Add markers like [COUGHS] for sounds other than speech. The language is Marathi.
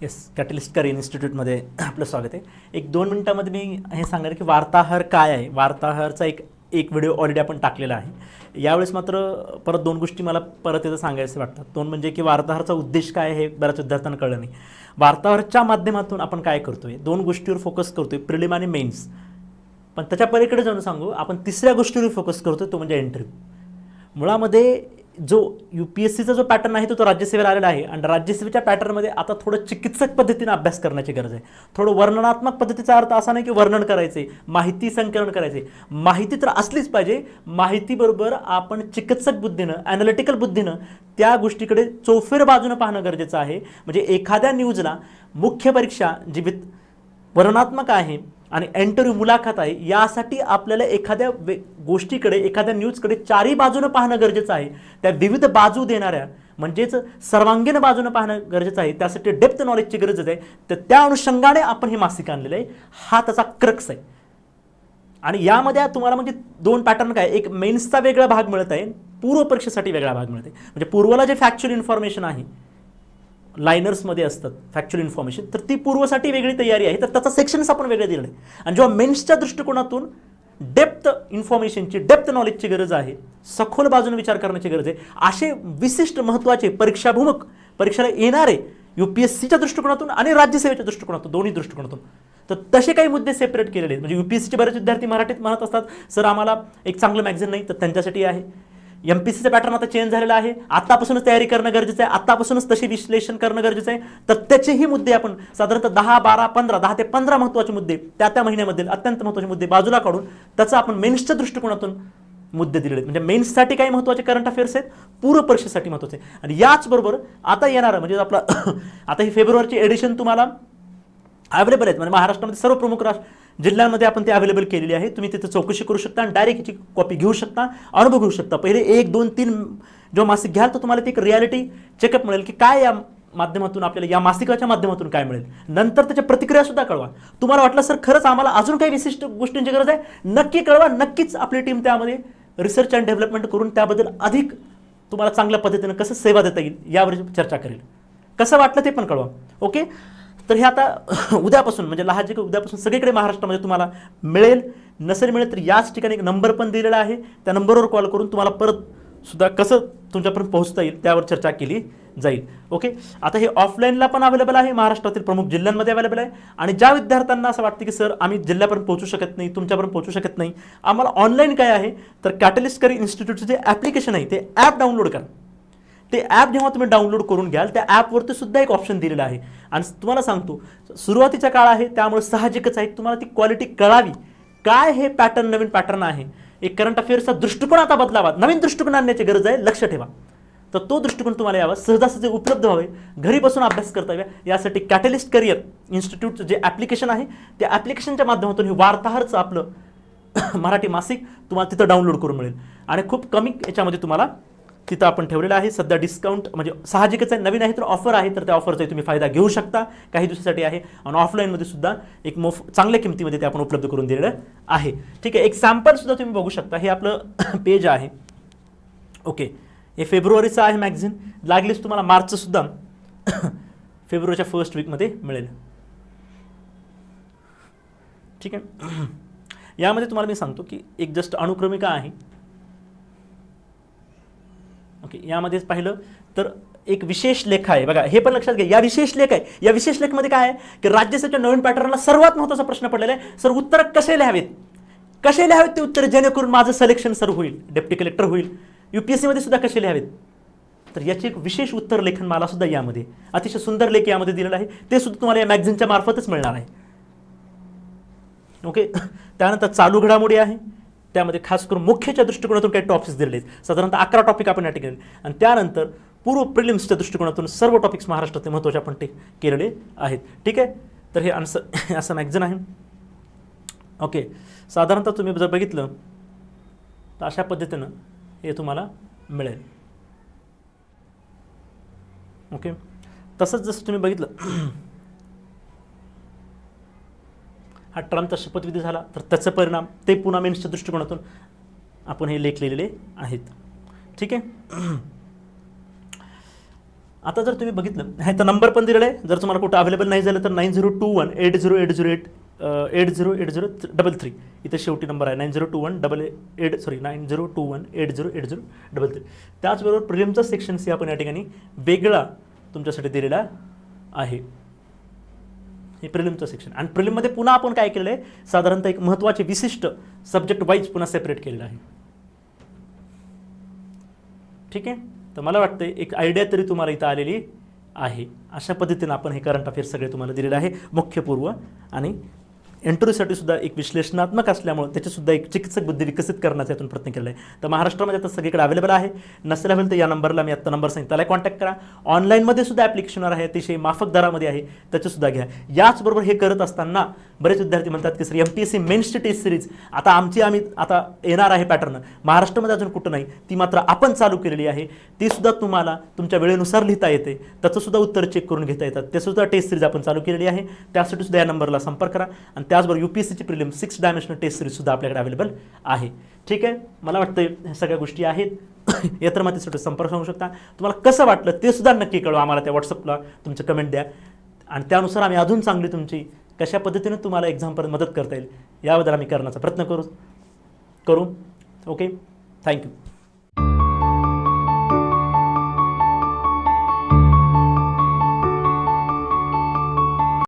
येस कॅटलिस्ट करिअर इन्स्टिट्यूटमध्ये आपलं स्वागत आहे. एक दोन मिनटामध्ये मी हे सांगणार की वार्ताहर काय आहे. वार्ताहरचा एक एक व्हिडिओ ऑलरेडी आपण टाकलेला आहे. यावेळेस मात्र परत दोन गोष्टी मला परत इथं सांगायचं वाटतात. दोन म्हणजे की वार्ताहरचा उद्देश काय हे बऱ्याच विद्यार्थ्यांना कळलं नाही. वार्ताहरच्या माध्यमातून आपण काय करतो आहे दोन गोष्टीवर फोकस करतो आहे प्रिलिम आणि मेन्स पण त्याच्या पलीकडे जाऊन सांगू आपण तिसऱ्या गोष्टीवर फोकस करतो तो म्हणजे इंटरव्ह्यू मुळामध्ये जो यू पी एस सीचा जो पॅटर्न आहे तो तो राज्यसेवेला आलेला आहे. आणि राज्यसेवेच्या पॅटर्नमध्ये आता थोडं चिकित्सक पद्धतीने अभ्यास करण्याची गरज आहे. थोडं वर्णनात्मक पद्धतीचा अर्थ असा नाही की वर्णन करायचे माहिती संकलन करायचे. माहिती तर असलीच पाहिजे. माहितीबरोबर आपण चिकित्सक बुद्धीनं ॲनालिटिकल बुद्धीनं त्या गोष्टीकडे चौफेर बाजूनं पाहणं गरजेचं आहे. म्हणजे एखाद्या न्यूजला मुख्य परीक्षा जी वित वर्णनात्मक आहे आणि इंटरव्ह्यू मुलाखत आहे यासाठी आपल्याला एखाद्या वे गोष्टीकडे एखाद्या न्यूजकडे चारही बाजूनं पाहणं गरजेचं आहे. त्या विविध बाजू देणाऱ्या म्हणजेच सर्वांगीण बाजूनं पाहणं गरजेचं आहे. त्यासाठी डेप्थ नॉलेजची गरज आहे. तर त्या अनुषंगाने आपण हे मासिक आणलेलं आहे. हा त्याचा क्रक्स आहे. आणि यामध्ये तुम्हाला म्हणजे दोन पॅटर्न काय? एक मेन्सचा वेगळा भाग मिळत आहे. पूर्व परीक्षेसाठी वेगळा भाग मिळत आहे. म्हणजे पूर्वला जे फॅक्च्युअल इन्फॉर्मेशन आहे लायनर्समध्ये असतात फॅक्च्युअल इन्फॉर्मेशन तर ती पूर्वसाठी वेगळी तयारी आहे. तर त्याचा सेक्शन्स आपण वेगळे दिलेलं आहे आणि जेव्हा मेन्सच्या दृष्टिकोनातून डेप्थ इन्फॉर्मेशनची डेप्थ नॉलेजची गरज आहे सखोल बाजूने विचार करण्याची गरज आहे असे विशिष्ट महत्त्वाचे परीक्षाभिमुख परीक्षेला येणारे यू पी एस सीच्या दृष्टिकोनातून आणि राज्यसेवेच्या दृष्टिकोनातून दोन्ही दृष्टिकोनातून. तर तसे काही मुद्दे सेपरेट केलेले आहेत. म्हणजे यू पी एस सीचे बरेच विद्यार्थी मराठीत म्हणत असतात सर आम्हाला एक चांगलं मॅगझिन नाही तर त्यांच्यासाठी आहे. एम पी सीचं पॅटर्न आता चेंज झालेला आहे. आत्तापासूनच तयारी करणं गरजेचं आहे. आत्तापासूनच तशी विश्लेषण करणं गरजेचं आहे. तर त्याचेही मुद्दे आपण साधारणतः दहा बारा पंधरा दहा ते पंधरा महत्त्वाचे मुद्दे त्या त्या महिन्यामधील अत्यंत महत्त्वाचे मुद्दे बाजूला काढून त्याचा आपण मेन्सच्या दृष्टिकोनातून मुद्दे दिलेले आहेत. म्हणजे मेन्ससाठी काही महत्त्वाचे करंट अफेअर्स आहेत पूर्व परीक्षेसाठी महत्त्वाचे आणि याचबरोबर आता येणारं म्हणजे आपला [COUGHS] आता ही फेब्रुवारीची एडिशन तुम्हाला अवेलेबल आहेत. म्हणजे महाराष्ट्रामध्ये सर्व प्रमुख राष्ट्र जिल्ह्यांमध्ये आपण ते अवेलेबल केलेली आहे. तुम्ही तिथे चौकशी करू शकता आणि डायरेक्ट याची कॉपी घेऊ शकता अनुभव घेऊ शकता. पहिले एक दोन तीन जेव्हा मासिक घ्याल तर तुम्हाला ती एक रियालिटी चेकअप मिळेल की काय या माध्यमातून आपल्याला या मासिकाच्या माध्यमातून काय मिळेल. नंतर त्याच्या प्रतिक्रिया सुद्धा कळवा. तुम्हाला वाटलं सर खरंच आम्हाला अजून काही विशिष्ट गोष्टींची गरज आहे? नक्की कळवा. नक्कीच आपली टीम त्यामध्ये रिसर्च अँड डेव्हलपमेंट करून त्याबद्दल अधिक तुम्हाला चांगल्या पद्धतीनं कसं सेवा देता येईल यावर चर्चा करेल. कसं वाटलं ते पण कळवा. ओके तर हे आता [LAUGHS] उद्यापासून म्हणजे लहाजिक उद्यापासून सगळीकडे महाराष्ट्रामध्ये तुम्हाला मिळेल. नसेल मिळेल तर याच ठिकाणी एक नंबर पण दिलेला आहे. त्या नंबरवर कॉल करून तुम्हाला परत सुद्धा कसं तुमच्यापर्यंत पोहोचता येईल त्यावर चर्चा केली जाईल. ओके आता हे ऑफलाईनला पण अवेलेबल आहे. महाराष्ट्रातील प्रमुख जिल्ह्यांमध्ये अवेलेबल आहे. आणि ज्या विद्यार्थ्यांना असं वाटतं की सर आम्ही जिल्ह्यापर्यंत पोहोचू शकत नाही तुमच्यापर्यंत पोहोचू शकत नाही. आम्हाला ऑनलाईन काय आहे? तर कॅटलिस्ट करी इन्स्टिट्यूटचं जे ॲप्लिकेशन आहे ते ॲप डाउनलोड करा. ते ॲप जेव्हा तुम्ही डाउनलोड करून घ्याल त्या ॲपवरती सुद्धा एक ऑप्शन दिलेलं आहे. आणि तुम्हाला सांगतो सुरुवातीचा काळ आहे त्यामुळे साहजिकच आहे तुम्हाला ती क्वालिटी कळावी. काय हे पॅटर्न नवीन पॅटर्न आहे? एक करंट अफेअर्सचा दृष्टिकोन आता बदलावा. नवीन दृष्टिकोन आणण्याची गरज आहे लक्ष ठेवा. तर तो दृष्टिकोन तुम्हाला यावा सहजासहजी उपलब्ध व्हावे घरी बसून अभ्यास करता यावा. यासाठी कॅटलिस्ट करिअर इन्स्टिट्यूटचं जे ॲप्लिकेशन आहे त्या ॲप्लिकेशनच्या माध्यमातून हे वार्ताहरचं आपलं [COUGHS] मराठी मासिक तुम्हाला तिथं डाउनलोड करून मिळेल. आणि खूप कमी याच्यामध्ये तुम्हाला तिथं आपण ठेवलेलं आहे. सध्या डिस्काउंट म्हणजे साहजिकच आहे. नवीन आहे तर ऑफर आहे तर त्या ऑफरचाही तुम्ही फायदा घेऊ शकता. काही दिवसासाठी आहे. आणि ऑफलाईनमध्ये सुद्धा एक मोफ चांगल्या किमतीमध्ये ते आपण उपलब्ध करून दिलेलं आहे. ठीक आहे. एक सॅम्पलसुद्धा तुम्ही बघू शकता. हे आपलं [COUGHS] पेज आहे. ओके हे फेब्रुवारीचं आहे मॅगझिन लागलीच तुम्हाला मार्चसुद्धा [COUGHS] फेब्रुवारीच्या फर्स्ट वीकमध्ये मिळेल. ठीक आहे. [COUGHS] यामध्ये तुम्हाला मी सांगतो की एक जस्ट अनुक्रमिका आहे. ओके यामध्येच पाहिलं तर एक विशेष लेख आहे. बघा हे पण लक्षात घ्या. या विशेष लेख आहे. या विशेष लेखमध्ये काय आहे? की राज्यसेवेच्या नवीन पॅटर्नला सर्वात महत्त्वाचा प्रश्न पडलेला आहे. सर उत्तर कसे लिहावेत? कसे लिहावेत ते उत्तर? जेणेकरून माझं सिलेक्शन सर होईल डेप्टी कलेक्टर होईल. यू पी एस सीमध्ये सुद्धा कसे लिहावेत? तर याचे एक विशेष उत्तर लेखन मला सुद्धा यामध्ये अतिशय सुंदर लेख यामध्ये दिलेला आहे. ते सुद्धा तुम्हाला या मॅगझिनच्या मार्फतच मिळणार आहे. ओके त्यानंतर चालू घडामोडी आहे. त्यामध्ये खास करून मुख्यच्या दृष्टिकोनातून काही टॉपिक्स दिलेले आहेत. साधारणतः अकरा टॉपिक आपण या ठिकाणी आणि त्यानंतर पूर्व प्रिलिम्सच्या दृष्टिकोनातून सर्व टॉपिक्स महाराष्ट्रातले महत्त्वाचे आपण ते केलेले आहेत. ठीक आहे? तर हे आन्सर [LAUGHS] असं मॅगझिन आहे. ओके साधारणतः तुम्ही जर बघितलं तर अशा पद्धतीनं हे तुम्हाला मिळेल. ओके तसंच जसं तुम्ही बघितलं हा ट्रम्पचा शपथविधी झाला तर त्याचा परिणाम ते पुन्हा मेन्सच्या दृष्टिकोनातून आपण हे लेख लिहिलेले आहेत. ठीक आहे? [CLEARS THROAT] आता जर तुम्ही बघितलं ह्याचा नंबर पण दिलेला आहे. जर तुम्हाला कुठं अवेलेबल नाही झालं तर nine zero two one eight zero eight zero eight eight zero eight zero double three इथे शेवटी नंबर आहे. Nine zero two one double eight sorry nine zero two one eight zero eight zero double three त्याचबरोबर प्रिलिमचा सेक्शन सी आपण या ठिकाणी वेगळा तुमच्यासाठी दिलेला आहे. हे प्रिलिमचं सेक्शन आणि प्रिलिममध्ये पुन्हा आपण काय केलेलं आहे? साधारणतः एक महत्त्वाचे विशिष्ट सब्जेक्ट वाईज पुन्हा सेपरेट केलेलं आहे. ठीक आहे? तर मला वाटतं एक आयडिया तरी तुम्हाला इथं आलेली आहे. अशा पद्धतीनं आपण हे करंट अफेअर्स सगळे तुम्हाला दिलेलं आहे. मुख्यपूर्व आणि इंटरव्ह्यूसाठी सुद्धा एक विश्लेषणात्मक असल्यामुळे त्याचीसुद्धा एक चिकित्सक बुद्धी विकसित करण्याचा यातून प्रयत्न केला आहे. तर महाराष्ट्रामध्ये आता सगळीकडे अवेलेबल आहे. नसेल अवेलेबल तर या नंबरला मी आत्ता नंबर सांगितलं. त्याला कॉन्टॅक्ट करा. ऑनलाईनमध्ये सुद्धा ॲप्लिकेशनवर आहे. अतिशय माफक दरामध्ये आहे. त्याचंसुद्धा घ्या. याचबरोबर हे करत असताना बरेच विद्यार्थी म्हणतात की sir M P S C मेन्सची test series आता आमची आम्ही आता येणार आहे पॅटर्न महाराष्ट्रामध्ये अजून कुठं नाही. ती मात्र आपण चालू केलेली आहे. ती सुद्धा तुम्हाला तुमच्या वेळेनुसार लिहिता येते. त्याचंसुद्धा उत्तर चेक करून घेता येतात. ते सुद्धा टेस्ट सिरीज आपण चालू केलेली आहे. त्यासाठी सुद्धा या नंबरला संपर्क करा आणि त्याचबरोबर यू पी एस सीची प्रिलिम सिक्स डायमेन्शनल टेस्ट सिरीजसुद्धा आपल्याकडे अवेलेबल आहे. ठीक आहे? मला वाटतं ह्या सगळ्या गोष्टी आहेत. [COUGHS] यंत्रमातीसाठी संपर्क सांगू शकता. तुम्हाला कसं वाटलं ते सुद्धा नक्की कळवा आम्हाला त्या व्हॉट्सअपला तुमचं कमेंट द्या. आणि त्यानुसार आम्ही अजून चांगली तुमची कशा पद्धतीने तुम्हाला एक्झामपर्यंत मदत करता येईल याबद्दल आम्ही करण्याचा प्रयत्न करू करू. Okay thank you